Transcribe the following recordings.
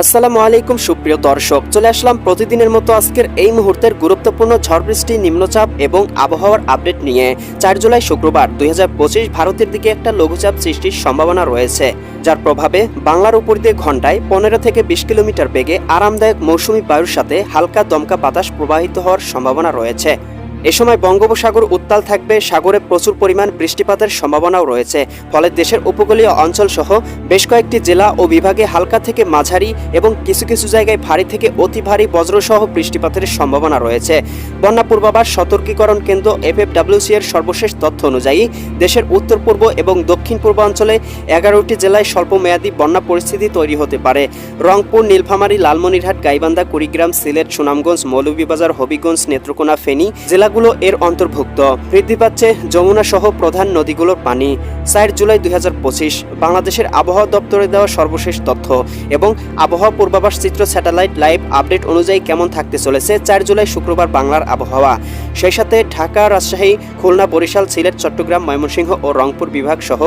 আসসালামু আলাইকুম, সুপ্রিয় দর্শক। চলে আসলাম প্রতিদিনের মতো আজকের এই মুহূর্তের গুরুত্বপূর্ণ ঝড় বৃষ্টি নিম্নচাপ এবং আবহাওয়ার আপডেট নিয়ে। চার জুলাই শুক্রবার দুই হাজার পঁচিশ ভারতের দিকে একটা লঘুচাপ সৃষ্টির সম্ভাবনা রয়েছে, যার প্রভাবে বাংলার উপর দিয়ে ঘন্টায় পনেরো থেকে বিশ কিলোমিটার বেগে আরামদায়ক মৌসুমী বায়ুর সাথে হালকা দমকা বাতাস প্রবাহিত হওয়ার সম্ভাবনা রয়েছে। এ সময় বঙ্গোপসাগর উত্তাল থাকবে, সাগরে প্রচুর পরিমাণ বৃষ্টিপাতের সম্ভাবনাও রয়েছে। ফলে দেশের উপকূলীয় অঞ্চল সহ বেশ কয়েকটি জেলা ও বিভাগে হালকা থেকে মাঝারি এবং কিছু কিছু জায়গায় ভারী থেকে অতি ভারী বজ্রসহ বৃষ্টিপাতের সম্ভাবনা রয়েছে। বন্যা পূর্বাভাস, সতর্কীকরণ কেন্দ্র এফএফডাব্লিউসি এর সর্বশেষ তথ্য অনুযায়ী, দেশের উত্তর পূর্ব এবং দক্ষিণ পূর্বাঞ্চলে এগারোটি জেলায় স্বল্পমেয়াদী বন্যা পরিস্থিতি তৈরি হতে পারে। রংপুর, নীলফামারী, লালমনিরহাট, গাইবান্ধা, কুড়িগ্রাম, সিলেট, সুনামগঞ্জ, মৌলভীবাজার, হবিগঞ্জ, নেত্রকোনা, ফেনী জেলাগুলো এর অন্তর্ভুক্ত। বৃদ্ধি পাচ্ছে যমুনা সহ প্রধান নদীগুলোর পানি। চার জুলাই দুই হাজার পঁচিশ বাংলাদেশের আবহাওয়া দপ্তরে দেওয়া সর্বশেষ তথ্য এবং আবহাওয়া পূর্বাভাস চিত্র স্যাটেলাইট লাইভ আপডেট অনুযায়ী কেমন থাকতে চলেছে চার জুলাই শুক্রবার বাংলার আবহাওয়া। সেই সাথে ঢাকা, রাজশাহী, খুলনা, বরিশাল, সিলেট, চট্টগ্রাম, ময়মনসিংহ ও রংপুর বিভাগ সহ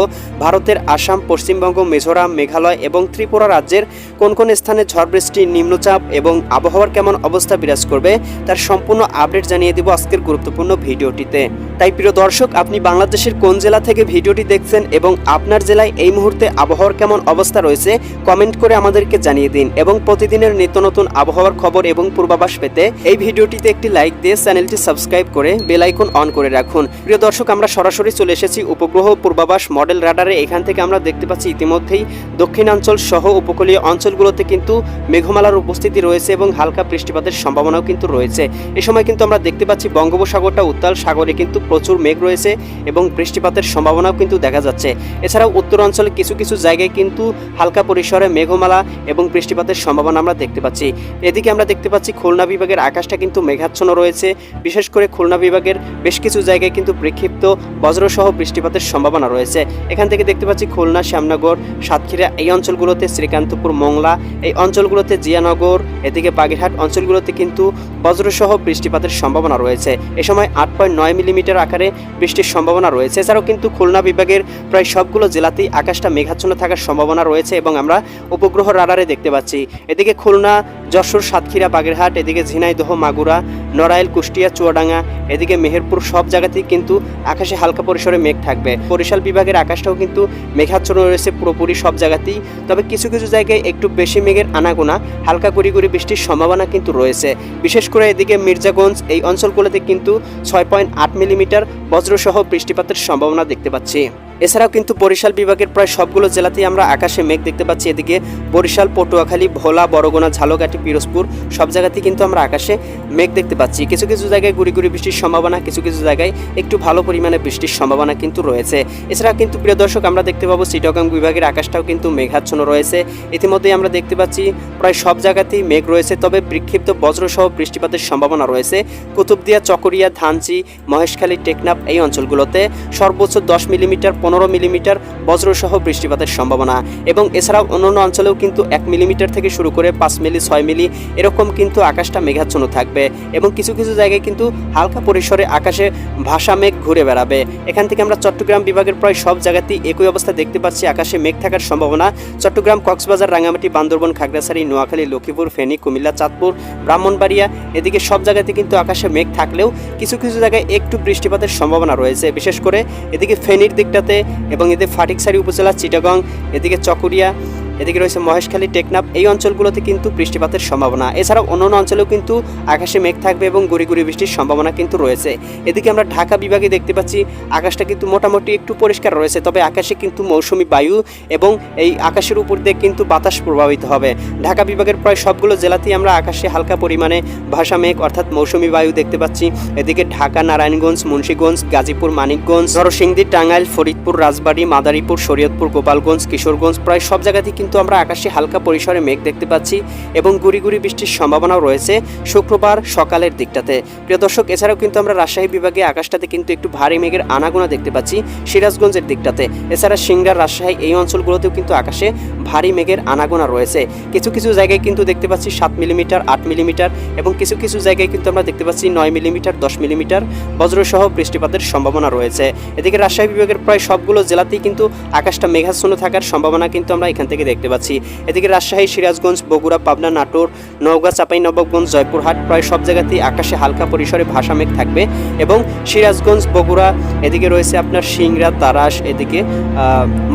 ভারতের আসাম, পশ্চিমবঙ্গ, মিজোরাম, মেঘালয় এবং ত্রিপুরা রাজ্যের কোন কোন স্থানে ঝড় বৃষ্টি, নিম্নচাপ এবং আবহাওয়ার কেমন অবস্থা বিরাজ করবে তার সম্পূর্ণ আপডেট জানিয়ে দেব আজকের গুরুত্বপূর্ণ ভিডিওটিতে। তাই প্রিয় দর্শক, আপনি বাংলাদেশের কোন জেলা থেকে ভিডিওটি দেখছেন এবং আপনার জেলায় এই মুহূর্তে আবহাওয়ার কেমন অবস্থা রয়েছে, কমেন্ট করে আমাদেরকে জানিয়ে দিন এবং প্রতিদিনের নিত্য নতুন আবহাওয়ার খবর এবং পূর্বাভাস পেতে এই ভিডিওটিতে একটি লাইক দিয়ে চ্যানেলটি সাবস্ক্রাইব করে বেল আইকন অন করে রাখুন। প্রিয় দর্শক, আমরা সরাসরি চলে এসেছি উপগ্রহ পূর্বাভাস মডেল রাডারে। এখান থেকে আমরা দেখতে পাচ্ছি ইতিমধ্যেই দক্ষিণাঞ্চল সহ উপকূলীয় অঞ্চলগুলোতে কিন্তু মেঘমালার উপস্থিতি রয়েছে এবং হালকা বৃষ্টিপাতের সম্ভাবনাও কিন্তু রয়েছে। এ সময় কিন্তু আমরা দেখতে পাচ্ছি বঙ্গোপসাগরটা উত্তাল সাগরে কিন্তু প্রচুর মেঘ রয়েছে এবং বৃষ্টিপাতের সম্ভাবনাও কিন্তু দেখা যাচ্ছে। এছাড়াও উত্তর অঞ্চলে কিছু কিছু জায়গায় কিন্তু হালকা পরিসরে মেঘমালা এবং বৃষ্টিপাতের সম্ভাবনা আমরা দেখতে পাচ্ছি। এদিকে আমরা দেখতে পাচ্ছি খুলনা বিভাগের আকাশটা কিন্তু মেঘাচ্ছন্ন রয়েছে। বিশেষ করে খুলনা বিভাগের বেশ কিছু জায়গায় কিন্তু বিক্ষিপ্ত বজ্রসহ বৃষ্টিপাতের সম্ভাবনা রয়েছে। এখান থেকে দেখতে পাচ্ছি খুলনা, শ্যামনগর, সাতক্ষীরা এই অঞ্চলগুলোতে শ্রীকান্তপুর, মংলা, এই অঞ্চলগুলোতে জিয়ানগর, এদিকে বাগেরহাট অঞ্চলগুলোতে কিন্তু বজ্রসহ বৃষ্টিপাতের সম্ভাবনা রয়েছে। এ সময় আট পয়েন্ট নয় মিলিমিটার আকারে বৃষ্টির সম্ভাবনা রয়েছে। এছাড়াও কিন্তু খুলনা বিভাগের প্রায় সবগুলো জেলাতেই আকাশটা মেঘাচ্ছন্ন থাকার সম্ভাবনা রয়েছে এবং আমরা উপগ্রহ রাডারে দেখতে পাচ্ছি। এদিকে খুলনা যশোর, সাতক্ষীরা, বাগেরহাট, এদিকে ঝিনাইদহ, মাগুরা, নড়াইল, কুষ্টিয়া, চুয়াডাঙ্গা, এদিকে মেহেরপুর সব জায়গাতেই কিন্তু আকাশে হালকা পরিসরে মেঘ থাকবে। বরিশাল বিভাগের আকাশটাও কিন্তু মেঘাচ্ছন্ন রয়েছে পুরোপুরি সব জায়গাতেই, তবে কিছু কিছু জায়গায় একটু বেশি মেঘের আনাগোনা, হালকা গুড়ি বৃষ্টির সম্ভাবনা কিন্তু রয়েছে। বিশেষ করে এদিকে মির্জাগঞ্জ, এই অঞ্চলগুলোতে কিন্তু ছয় পয়েন্ট আট মিলিমিটার বজ্রসহ বৃষ্টিপাতের সম্ভাবনা দেখতে পাচ্ছি। এছাড়াও কিন্তু বরিশাল বিভাগের প্রায় সবগুলো জেলাতেই আমরা আকাশে মেঘ দেখতে পাচ্ছি। এদিকে বরিশাল, পটুয়াখালী, ভোলা বরগুনা ঝালকাঠি, পিরোজপুর সব জায়গাতেই কিন্তু আমরা আকাশে মেঘ দেখতে পাচ্ছি। কিছু কিছু জায়গায় গুড়ি গুড়ি বৃষ্টির সম্ভাবনা, কিছু কিছু জায়গায় একটু ভালো পরিমাণে বৃষ্টির সম্ভাবনা কিন্তু রয়েছে। এছাড়া কিন্তু প্রিয় দর্শক, আমরা দেখতে পাবো চিটগাং বিভাগের আকাশটাও কিন্তু মেঘাচ্ছন্ন রয়েছে। ইতিমধ্যেই আমরা দেখতে পাচ্ছি প্রায় সব জায়গাতেই মেঘ রয়েছে, তবে বিক্ষিপ্ত বজ্রসহ বৃষ্টিপাতের সম্ভাবনা রয়েছে। কুতুবদিয়া, চকরিয়া, ধানচি, মহেশখালী, টেকনাফ এই অঞ্চলগুলোতে সর্বোচ্চ দশ মিলিমিটার পনেরো মিলিমিটার বজ্রসহ বৃষ্টিপাতের সম্ভাবনা। এবং এছাড়াও অন্যান্য অঞ্চলেও কিন্তু এক মিলিমিটার থেকে শুরু করে পাঁচ মিলি, ছয় মিলি এরকম কিন্তু আকাশটা মেঘাচ্ছন্ন থাকবে এবং কিছু কিছু জায়গায় কিন্তু হালকা পরিসরে আকাশে ভাসা মেঘ ঘুরে বেড়াবে। এখান থেকে আমরা চট্টগ্রাম বিভাগের প্রায় সব জায়গাতেই একই অবস্থা দেখতে পাচ্ছি। আকাশে মেঘ থাকার সম্ভাবনা। চট্টগ্রাম, কক্সবাজার রাঙামাটি বান্দরবন, খাগড়াছড়ি, নোয়াখালী, লক্ষ্মীপুর, ফেনী, কুমিল্লা, চাঁদপুর, ব্রাহ্মণবাড়িয়া এদিকে সব জায়গাতে কিন্তু আকাশে মেঘ থাকলেও কিছু কিছু জায়গায় একটু বৃষ্টিপাতের সম্ভাবনা রয়েছে। বিশেষ করে এদিকে ফেনীর দিকটাতে এবং এদের ফাটিকসারি উপজেলা চিটাগং এদিকে চকরিয়া এদিকে রয়েছে মহেশখালী, টেকনাফ, এই অঞ্চলগুলোতে কিন্তু বৃষ্টিপাতের সম্ভাবনা। এছাড়াও অন্যান্য অঞ্চলেও কিন্তু আকাশে মেঘ থাকবে এবং গুড়ি গুড়ি বৃষ্টির সম্ভাবনা কিন্তু রয়েছে। এদিকে আমরা ঢাকা বিভাগে দেখতে পাচ্ছি, আকাশটা কিন্তু মোটামুটি একটু পরিষ্কার রয়েছে, তবে আকাশে কিন্তু মৌসুমি বায়ু এবং এই আকাশের উপর দিয়ে কিন্তু বাতাস প্রভাবিত হবে। ঢাকা বিভাগের প্রায় সবগুলো জেলাতেই আমরা আকাশে হালকা পরিমাণে ভাষা মেঘ অর্থাৎ মৌসুমি বায়ু দেখতে পাচ্ছি। এদিকে ঢাকা, নারায়ণগঞ্জ, মুন্সীগঞ্জ, গাজীপুর, মানিকগঞ্জ, নরসিংদী, টাঙ্গাইল, ফরিদপুর, রাজবাড়ী, মাদারীপুর, শরীয়তপুর, গোপালগঞ্জ, কিশোরগঞ্জ, প্রায় সব জায়গাতেই কিন্তু আমরা আকাশে হালকা পরিসরে মেঘ দেখতে পাচ্ছি এবং গুড়ি গুড়ি বৃষ্টির সম্ভাবনাও রয়েছে শুক্রবার সকালের দিকটাতে। প্রিয় দর্শক, এছাড়াও কিন্তু আমরা রাজশাহী বিভাগে আকাশটাতে কিন্তু একটু ভারী মেঘের আনাগোনা দেখতে পাচ্ছি সিরাজগঞ্জের দিকটাতে। এছাড়া সিংড়া রাজশাহী এই অঞ্চলগুলোতেও কিন্তু আকাশে ভারী মেঘের আনাগোনা রয়েছে। কিছু কিছু জায়গায় কিন্তু দেখতে পাচ্ছি সাত মিলিমিটার, আট মিলিমিটার এবং কিছু কিছু জায়গায় কিন্তু আমরা দেখতে পাচ্ছি নয় মিলিমিটার, দশ মিলিমিটার বজ্রসহ বৃষ্টিপাতের সম্ভাবনা রয়েছে। এদিকে রাজশাহী বিভাগের প্রায় সবগুলো জেলাতেই কিন্তু আকাশটা মেঘাচ্ছন্ন থাকার সম্ভাবনা কিন্তু আমরা এখান থেকে দেখতে পাচ্ছি। এদিকে রাজশাহী, সিরাজগঞ্জ, বগুড়া, পাবনা, নাটোর, নওগাঁ, চাঁপাইনবাবগঞ্জ, জয়পুরহাট প্রায় সব জায়গাতেই আকাশে হালকা পরিসরে ভাসা মেঘ থাকবে এবং সিরাজগঞ্জ, বগুড়া, এদিকে রয়েছে আপনার সিংড়া, তারাস, এদিকে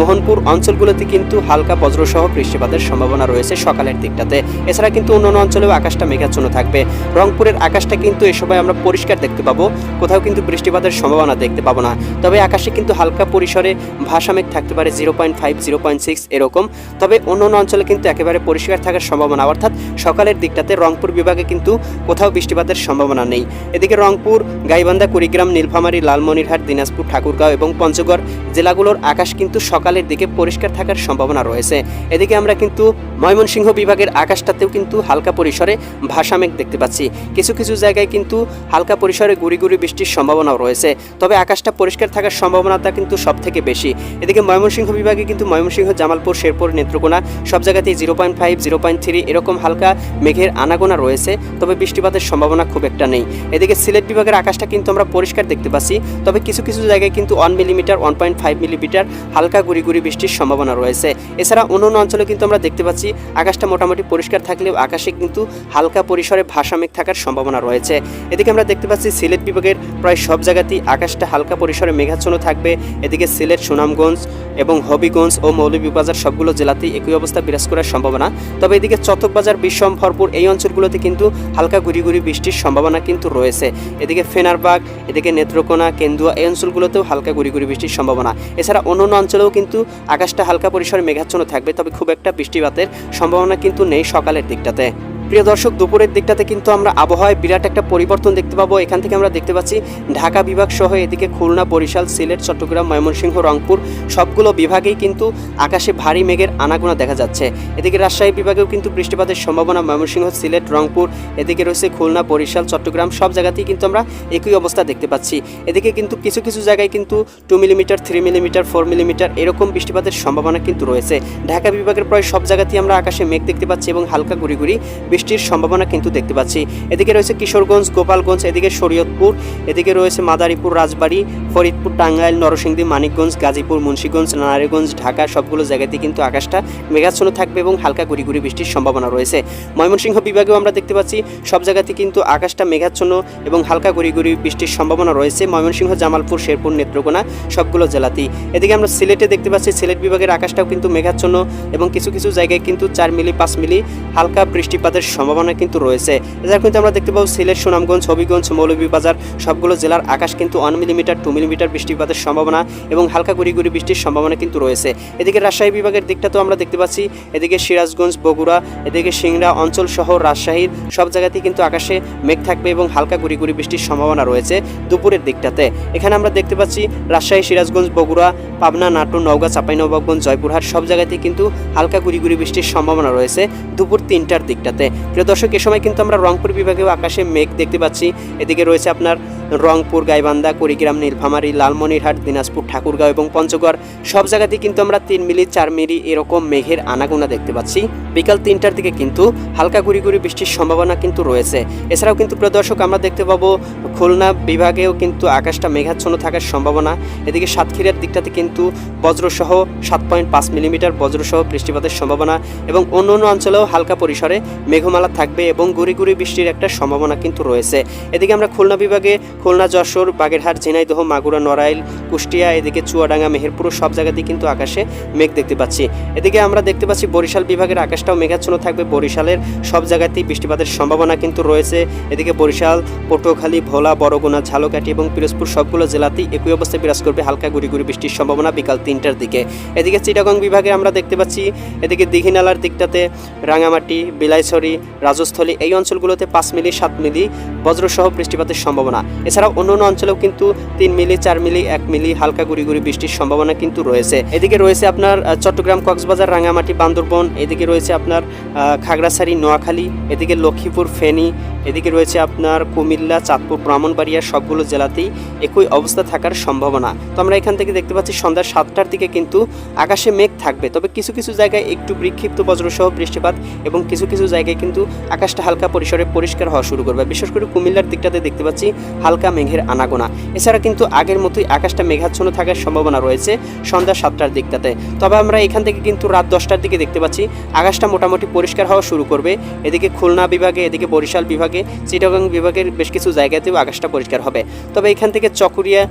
মোহনপুর অঞ্চলগুলোতে কিন্তু হালকা বজ্রসহ বৃষ্টিপাতের সম্ভাবনা রয়েছে সকালের দিকটাতে। এছাড়া কিন্তু অন্যান্য অঞ্চলেও আকাশটা মেঘাচ্ছন্ন থাকবে। রংপুরের আকাশটা কিন্তু এ সময় আমরা পরিষ্কার দেখতে পাবো। কোথাও কিন্তু বৃষ্টিপাতের সম্ভাবনা দেখতে পাবো না। তবে আকাশে কিন্তু হালকা পরিসরে ভাসা মেঘ থাকতে পারে zero point five, zero point six এরকম। তবে অন্য অন্য অঞ্চলে কিন্তু একেবারে পরিষ্কার থাকার সম্ভাবনা, অর্থাৎ সকালের দিকটাতে রংপুর বিভাগে কিন্তু কোথাও বৃষ্টিপাতের সম্ভাবনা নেই। এদিকে রংপুর, গাইবান্ধা, কুড়িগ্রাম, নীলফামারী, লালমনিরহাট, দিনাজপুর, ঠাকুরগাঁও এবং পঞ্চগড় জেলাগুলোর আকাশ কিন্তু সকালের দিকে পরিষ্কার থাকার সম্ভাবনা রয়েছে। এদিকে আমরা কিন্তু ময়মনসিংহ বিভাগের আকাশটাতেও কিন্তু হালকা পরিসরে ভাসা মেঘ দেখতে পাচ্ছি। কিছু কিছু জায়গায় কিন্তু হালকা পরিসরে গুড়ি গুড়ি বৃষ্টির সম্ভাবনাও রয়েছে। তবে আকাশটা পরিষ্কার থাকার সম্ভাবনাটা কিন্তু সব থেকে বেশি। এদিকে ময়মনসিংহ বিভাগে কিন্তু ময়মনসিংহ, জামালপুর, শেরপুর, নেত্রকোনা সব জায়গাতেই zero point five, zero point three এরকম হালকা মেঘের আনাগোনা রয়েছে। তবে বৃষ্টিপাতের সম্ভাবনা খুব একটা নেই। এদিকে সিলেট বিভাগের আকাশটা কিন্তু আমরা পরিষ্কার দেখতে পাচ্ছি। তবে কিছু কিছু জায়গায় কিন্তু one millimetre, one point five millimetre হালকা গুড়ি গুড়ি বৃষ্টির সম্ভাবনা রয়েছে। এছাড়া অন্য অন্য অঞ্চলে কিন্তু আমরা দেখতে পাচ্ছি আকাশটা মোটামুটি পরিষ্কার থাকলেও আকাশে কিন্তু হালকা পরিসরে ভাসামেঘ থাকার সম্ভাবনা রয়েছে। এদিকে আমরা দেখতে পাচ্ছি সিলেট বিভাগের প্রায় সব জায়গাতেই আকাশটা হালকা পরিসরে মেঘাচ্ছন্ন থাকবে। এদিকে সিলেট, সুনামগঞ্জ এবং হবিগঞ্জ ও মৌলভীবাজার সবগুলো জেলাতেই একই অবস্থা বিরাজ করার সম্ভাবনা। তবে এদিকে চতকবাজার বিশ্বম ভরপুর এই অঞ্চলগুলোতে কিন্তু হালকা গুড়ি গুড়ি বৃষ্টির সম্ভাবনা কিন্তু রয়েছে। এদিকে ফেনারবাগ, এদিকে নেত্রকোনা, কেন্দুয়া এই অঞ্চলগুলোতেও হালকা গুড়ি গুড়ি বৃষ্টির সম্ভাবনা। এছাড়া অন্য অন্য অঞ্চলেও কিন্তু আকাশটা হালকা পরিসরে মেঘাচ্ছন্ন থাকবে। তবে খুব একটা বৃষ্টিপাতের সম্ভাবনা কিন্তু নেই সকালের দিকটাতে। প্রিয় দর্শক, দুপুরের দিকটাতে কিন্তু আমরা আবহাওয়ায় বিরাট একটা পরিবর্তন দেখতে পাবো। এখান থেকে আমরা দেখতে পাচ্ছি ঢাকা বিভাগ সহ এদিকে খুলনা, বরিশাল, সিলেট, চট্টগ্রাম, ময়মনসিংহ, রংপুর সবগুলো বিভাগেই কিন্তু আকাশে ভারী মেঘের আনাগোনা দেখা যাচ্ছে। এদিকে রাজশাহী বিভাগেও কিন্তু বৃষ্টিপাতের সম্ভাবনা, ময়মনসিংহ, সিলেট, রংপুর, এদিকে রয়েছে খুলনা, বরিশাল, চট্টগ্রাম সব জায়গাতেই কিন্তু আমরা একই অবস্থা দেখতে পাচ্ছি। এদিকে কিন্তু কিছু কিছু জায়গায় কিন্তু two millimetre three millimetre four millimetre এরকম বৃষ্টিপাতের সম্ভাবনা কিন্তু রয়েছে। ঢাকা বিভাগের প্রায় সব জায়গাতেই আমরা আকাশে মেঘ দেখতে পাচ্ছি এবং হালকা গুড়ি গুড়ি বৃষ্টির সম্ভাবনা কিন্তু দেখতে পাচ্ছি। এদিকে রয়েছে কিশোরগঞ্জ, গোপালগঞ্জ, এদিকে শরীয়তপুর, এদিকে রয়েছে মাদারীপুর, রাজবাড়ি, ফরিদপুর, টাঙ্গাইল, নরসিংদী, মানিকগঞ্জ, গাজীপুর, মুন্সীগঞ্জ, নারায়ণগঞ্জ, ঢাকা সবগুলো জায়গাতেই কিন্তু আকাশটা মেঘাচ্ছন্ন থাকবে এবং হালকা গুড়ি বৃষ্টির সম্ভাবনা রয়েছে। ময়মনসিংহ বিভাগেও আমরা দেখতে পাচ্ছি সব জায়গাতে কিন্তু আকাশটা মেঘাচ্ছন্ন এবং হালকা গুড়ি বৃষ্টির সম্ভাবনা রয়েছে। ময়মনসিংহ, জামালপুর, শেরপুর, নেত্রকোনা সবগুলো জেলাতেই। এদিকে আমরা সিলেটে দেখতে পাচ্ছি সিলেট বিভাগের আকাশটাও কিন্তু মেঘাচ্ছন্ন এবং কিছু কিছু জায়গায় কিন্তু চার মিলি, পাঁচ মিলি হালকা বৃষ্টিপাতের সম্ভাবনা কিন্তু রয়েছে। এছাড়া কিন্তু আমরা দেখতে পাবো সিলেট, সুনামগঞ্জ, হবিগঞ্জ, মৌলভীবাজার সবগুলো জেলার আকাশ কিন্তু ওয়ান মিলিমিটার, টু মিলিমিটার বৃষ্টিপাতের সম্ভাবনা এবং হালকা গুড়ি বৃষ্টির সম্ভাবনা কিন্তু রয়েছে। এদিকে রাজশাহী বিভাগের দিকটাতেও আমরা দেখতে পাচ্ছি। এদিকে সিরাজগঞ্জ, বগুড়া, এদিকে সিংড়া অঞ্চল সহ রাজশাহীর সব জায়গাতেই কিন্তু আকাশে মেঘ থাকবে এবং হালকা গুড়ি বৃষ্টির সম্ভাবনা রয়েছে দুপুরের দিকটাতে। এখানে আমরা দেখতে পাচ্ছি রাজশাহী, সিরাজগঞ্জ, বগুড়া, পাবনা, নাটোর, নওগাঁ, চাঁপাইনবাবগঞ্জ, জয়পুরহাট সব জায়গাতেই কিন্তু হালকা গুড়ি বৃষ্টির সম্ভাবনা রয়েছে দুপুর তিনটার দিকটাতে। প্রিয় দর্শক, এ সময় কিন্তু আমরা রংপুর বিভাগেও আকাশে মেঘ দেখতে পাচ্ছি। এদিকে রয়েছে আপনার রংপুর, গাইবান্ধা, কুড়িগ্রাম, নীলফামারী, লালমনিরহাট, দিনাজপুর, ঠাকুরগাঁও এবং পঞ্চগড়। সব জায়গাতেই কিন্তু আমরা তিন মিলি, চার মিলি এরকম মেঘের আনাগোনা দেখতে পাচ্ছি। বিকাল তিনটার দিকে কিন্তু হালকা গুড়ি গুড়ি বৃষ্টির সম্ভাবনা কিন্তু রয়েছে। এছাড়াও কিন্তু প্রিয় দর্শক, আমরা দেখতে পাবো খুলনা বিভাগেও কিন্তু আকাশটা মেঘাচ্ছন্ন থাকার সম্ভাবনা। এদিকে সাতক্ষীরার দিকটাতে কিন্তু বজ্রসহ সাত পয়েন্ট পাঁচ মিলিমিটার বজ্রসহ বৃষ্টিপাতের সম্ভাবনা এবং অন্য অন্য অঞ্চলেও হালকা পরিসরে মেঘমালা থাকবে এবং গুড়ি গুড়ি বৃষ্টির একটা সম্ভাবনা কিন্তু রয়েছে। এদিকে আমরা খুলনা বিভাগে খুলনা, যশোর, বাগেরহাট, ঝিনাইদহ, মাগুরা, নড়াইল, কুষ্টিয়া, এদিকে চুয়াডাঙ্গা, মেহেরপুর সব জায়গাতেই কিন্তু আকাশে মেঘ দেখতে পাচ্ছি। এদিকে আমরা দেখতে পাচ্ছি বরিশাল বিভাগের আকাশটাও মেঘাচ্ছন্ন থাকবে। বরিশালের সব জায়গাতেই বৃষ্টিপাতের সম্ভাবনা কিন্তু রয়েছে। এদিকে বরিশাল, পটুয়াখালী, ভোলা বড়গুনা ঝালকাঠি এবং পিরোজপুর সবগুলো জেলাতেই একই অবস্থায় বিরাজ করবে হালকা গুড়ি গুড়ি বৃষ্টির সম্ভাবনা বিকাল তিনটার দিকে। এদিকে চিটাগং বিভাগে আমরা দেখতে পাচ্ছি, এদিকে দীঘিনালার দিকটাতে রাঙামাটি, বিলাইছড়ি, রাজস্থলী এই অঞ্চলগুলোতে পাঁচ মিলি, সাত মিলি বজ্রসহ বৃষ্টিপাতের সম্ভাবনা। এছাড়াও অন্য অন্য অঞ্চলেও কিন্তু তিন মিলি, চার মিলি, এক মিলি হালকা গুড়ি গুড়ি বৃষ্টির সম্ভাবনা কিন্তু রয়েছে। এদিকে রয়েছে আপনার চট্টগ্রাম, কক্সবাজার রাঙামাটি বান্দরবন, এদিকে রয়েছে আপনার খাগড়াছড়ি, নোয়াখালী, এদিকে লক্ষ্মীপুর, ফেনী, এদিকে রয়েছে আপনার কুমিল্লা, চাঁদপুর, ব্রাহ্মণবাড়িয়া সবগুলো জেলাতেই একই অবস্থা থাকার সম্ভাবনা। তো আমরা এখান থেকে দেখতে পাচ্ছি সন্ধ্যা সাতটার দিকে কিন্তু আকাশে মেঘ থাকবে। তবে কিছু কিছু জায়গায় একটু বিক্ষিপ্ত বজ্রসহ বৃষ্টিপাত এবং কিছু কিছু জায়গায় কিন্তু আকাশটা হালকা পরিসরে পরিষ্কার হওয়া শুরু করবে। বিশেষ করে কুমিল্লার দিকটাতে দেখতে পাচ্ছি হালকা মেঘের আনাগোনা। এছাড়া কিন্তু আগের মতোই আকাশটা মেঘাচ্ছন্ন থাকার সম্ভাবনা রয়েছে সন্ধ্যা সাতটার দিকটাতে। তবে আমরা এখান থেকে কিন্তু রাত দশটার দিকে দেখতে পাচ্ছি আকাশটা মোটামুটি পরিষ্কার হওয়া শুরু করবে। এদিকে খুলনা বিভাগে, এদিকে বরিশাল বিভাগে, চিটাগাং বিভাগের বেশ কিছু জায়গাতেও আকাশটা পরিষ্কার হবে। তবে এখান থেকে চকুরিয়া,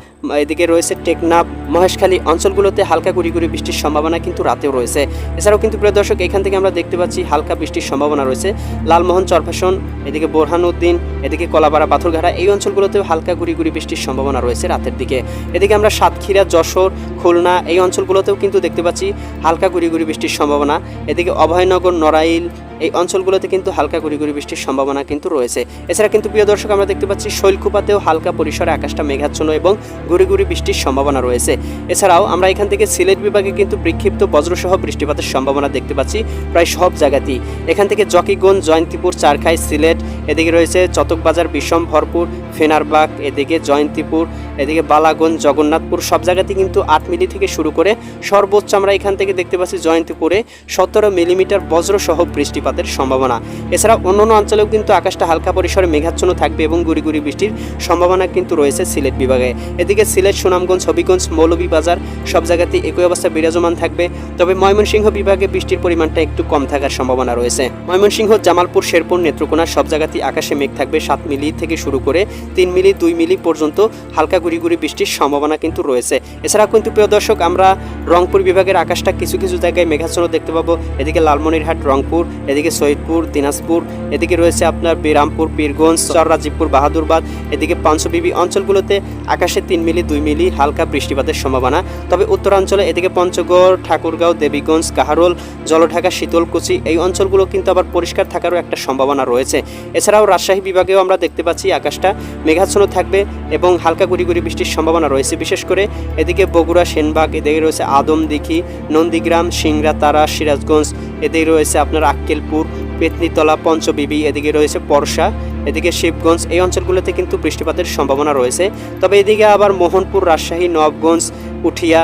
এদিকে রয়েছে টেকনাফ, মহেশখালী অঞ্চলগুলোতে হালকা গুড়ি গুড়ি বৃষ্টির সম্ভাবনা কিন্তু রাতেও রয়েছে। এছাড়াও কিন্তু প্রিয় দর্শক, এখান থেকে আমরা দেখতে পাচ্ছি হালকা বৃষ্টির সম্ভাবনা রয়েছে। লালমোহন চরফাসন, এদিকে বোরহানউদ্দিন এদিকে কলাপাড়া পাথরঘাটা এই অঞ্চলগুলোতেও হালকা গুড়ি গুড়ি বৃষ্টির সম্ভাবনা রয়েছে রাতের দিকে। এদিকে আমরা সাতক্ষীরা, যশোর, খুলনা এই অঞ্চলগুলোতেও কিন্তু দেখতে পাচ্ছি হালকা গুড়ি গুড়ি বৃষ্টির সম্ভাবনা। এদিকে অভয়নগর, নড়াইল এই অঞ্চলগুলোতে কিন্তু হালকা গুড়ি বৃষ্টির সম্ভাবনা কিন্তু রয়েছে। এছাড়া কিন্তু প্রিয় দর্শক, আমরা দেখতে পাচ্ছি শৈলকুপাতেও হালকা পরিসরে আকাশটা মেঘাচ্ছন্ন এবং গুড়ি গুড়ি বৃষ্টির সম্ভাবনা রয়েছে। এছাড়াও আমরা এখান থেকে সিলেট বিভাগে কিন্তু বিক্ষিপ্ত বজ্রসহ বৃষ্টিপাতের সম্ভাবনা দেখতে পাচ্ছি প্রায় সব জায়গাতেই। এখান থেকে জকিগঞ্জ, জয়ন্তীপুর, চারখাই, সিলেট, এদিকে রয়েছে চতকবাজার, বিষম, ভরপুর, ফেনারবাগ, এদিকে জয়ন্তীপুর, এদিকে বালাগঞ্জ, জগন্নাথপুর, সব জায়গাতেই কিন্তু আট মিলি থেকে শুরু করে সর্বোচ্চ আমরা এখান থেকে দেখতে পাচ্ছি জয়ন্তীপুরে সতেরো মিলিমিটার বজ্রসহ বৃষ্টিপাতের সম্ভাবনা। এছাড়া অন্য অন্য অঞ্চলেও কিন্তু আকাশটা হালকা পরিসরে মেঘাচ্ছন্ন থাকবে এবং গুড়ি গুড়ি বৃষ্টির সম্ভাবনা কিন্তু রয়েছে সিলেট বিভাগে। এদিকে সিলেট, সুনামগঞ্জ, হবিগঞ্জ, মৌলভীবাজার সব জায়গাতেই একই অবস্থা বিরাজমান থাকবে। তবে ময়মনসিংহ বিভাগে বৃষ্টির পরিমাণটা একটু কম থাকার সম্ভাবনা রয়েছে। ময়মনসিংহ, জামালপুর, শেরপুর, নেত্রকোনা সব জায়গাতেই আকাশে মেঘ থাকবে সাত মিলি থেকে শুরু করে তিন মিলি, দুই মিলি পর্যন্ত হালকা গুড়ি গুড়ি বৃষ্টির সম্ভাবনা কিন্তু রয়েছে। এছাড়া কিন্তু প্রিয় দর্শক, আমরা রংপুর বিভাগের আকাশটা কিছু কিছু জায়গায় মেঘাচ্ছন্ন দেখতে পাবো। এদিকে লালমনিরহাট, রংপুর এদিকে সৈয়দপুর, দিনাজপুর, এদিকে রয়েছে আপনার বিরামপুর পীরগঞ্জ চররাজীবপুর বাহাদুরবাদ, এদিকে পাঞ্চবিবি অঞ্চলগুলোতে আকাশে তিন মিলি, দুই মিলি হালকা বৃষ্টিপাতের সম্ভাবনা। তবে উত্তরাঞ্চলে এদিকে পঞ্চগড়, ঠাকুরগাঁও, দেবীগঞ্জ, কাহারোল, জলঢাকা, শীতলকুচি এই অঞ্চলগুলো কিন্তু আবার পরিষ্কার থাকারও একটা সম্ভাবনা রয়েছে। এছাড়াও রাজশাহী বিভাগেও আমরা দেখতে পাচ্ছি আকাশটা মেঘাচ্ছন্ন থাকবে এবং হালকা গুড়ি গুড়ি বৃষ্টির সম্ভাবনা রয়েছে। বিশেষ করে এদিকে বগুড়া, সেনবাগ, এদিকে রয়েছে আদমদিঘি, নন্দীগ্রাম সিংরা তারা সিরাজগঞ্জ, এদিকে রয়েছে আপনার আক্কেলপুর পেতনিতলা, পঞ্চবিবি, এদিকে রয়েছে পরশা, এদিকে শিবগঞ্জ, এই অঞ্চলগুলোতে কিন্তু বৃষ্টিপাতের সম্ভাবনা রয়েছে। তবে এদিকে আবার মোহনপুর, রাজশাহী নবগঞ্জ উঠিয়া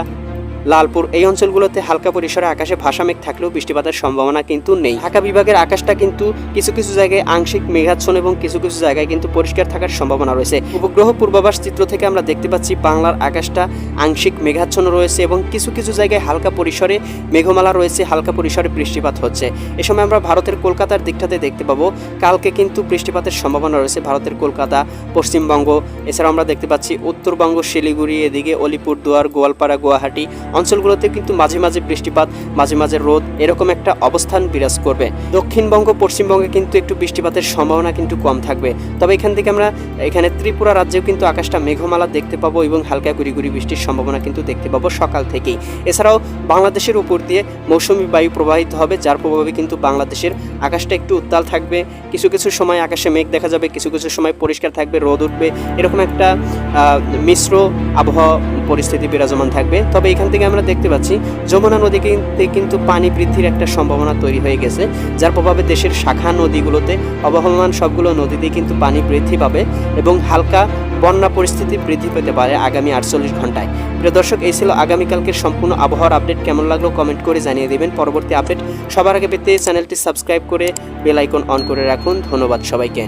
লালপুর, এই অঞ্চলগুলোতে হালকা পরিসরে আকাশে ভাসা মেঘ থাকলেও বৃষ্টিপাতের সম্ভাবনা কিন্তু নেই। ঢাকা বিভাগের আকাশটা কিন্তু কিছু কিছু জায়গায় আংশিক মেঘাচ্ছন্ন এবং কিছু কিছু জায়গায় কিন্তু পরিষ্কার থাকার সম্ভাবনা রয়েছে। উপগ্রহ পূর্বাভাস চিত্র থেকে আমরা দেখতে পাচ্ছি বাংলার আকাশটা আংশিক মেঘাচ্ছন্ন রয়েছে এবং কিছু কিছু জায়গায় হালকা পরিসরে মেঘমালা রয়েছে, হালকা পরিসরে বৃষ্টিপাত হচ্ছে। এ সময় আমরা ভারতের কলকাতার দিকটাতে দেখতে পাবো। কালকে কিন্তু বৃষ্টিপাতের সম্ভাবনা রয়েছে ভারতের কলকাতা, পশ্চিমবঙ্গ। এছাড়াও আমরা দেখতে পাচ্ছি উত্তরবঙ্গ, শিলিগুড়ি, এদিকে অলিপুরদুয়ার, গোয়ালপাড়া, গুয়াহাটি অঞ্চলগুলোতে কিন্তু মাঝে মাঝে বৃষ্টিপাত, মাঝে মাঝে রোদ এরকম একটা অবস্থান বিরাজ করবে। দক্ষিণবঙ্গ, পশ্চিমবঙ্গে কিন্তু একটু বৃষ্টিপাতের সম্ভাবনা কিন্তু কম থাকবে। তবে এখান থেকে আমরা, এখানে ত্রিপুরা রাজ্যেও কিন্তু আকাশটা মেঘমালা দেখতে পাবো এবং হালকা গুড়ি বৃষ্টির সম্ভাবনা কিন্তু দেখতে পাবো সকাল থেকেই। এছাড়াও বাংলাদেশের উপর দিয়ে মৌসুমি বায়ু প্রবাহিত হবে, যার প্রভাবে কিন্তু বাংলাদেশের আকাশটা একটু উত্তাল থাকবে। কিছু কিছু সময় আকাশে মেঘ দেখা যাবে, কিছু কিছু সময় পরিষ্কার থাকবে, রোদ উঠবে। এরকম একটা মিশ্র আবহাওয়া পরিস্থিতি বিরাজমান থাকবে। তবে এখান থেকে আমরা দেখতে পাচ্ছি, যমুনা নদীতে কিন্তু পানি বৃদ্ধির একটা সম্ভাবনা তৈরি হয়ে গেছে, যার প্রভাবে দেশের শাখা নদীগুলোতে অবহমান সবগুলো নদীতেই কিন্তু পানি বৃদ্ধি পাবে এবং হালকা বন্যা পরিস্থিতি বৃদ্ধি পেতে পারে আগামী আটচল্লিশ ঘন্টায়। প্রিয় দর্শক, এই ছিল আগামীকালকের সম্পূর্ণ আবহাওয়ার আপডেট। কেমন লাগল কমেন্ট করে জানিয়ে দেবেন। পরবর্তী আপডেট সবার আগে পেতে চ্যানেলটি সাবস্ক্রাইব করে বেল আইকন অন করে রাখুন। ধন্যবাদ সবাইকে।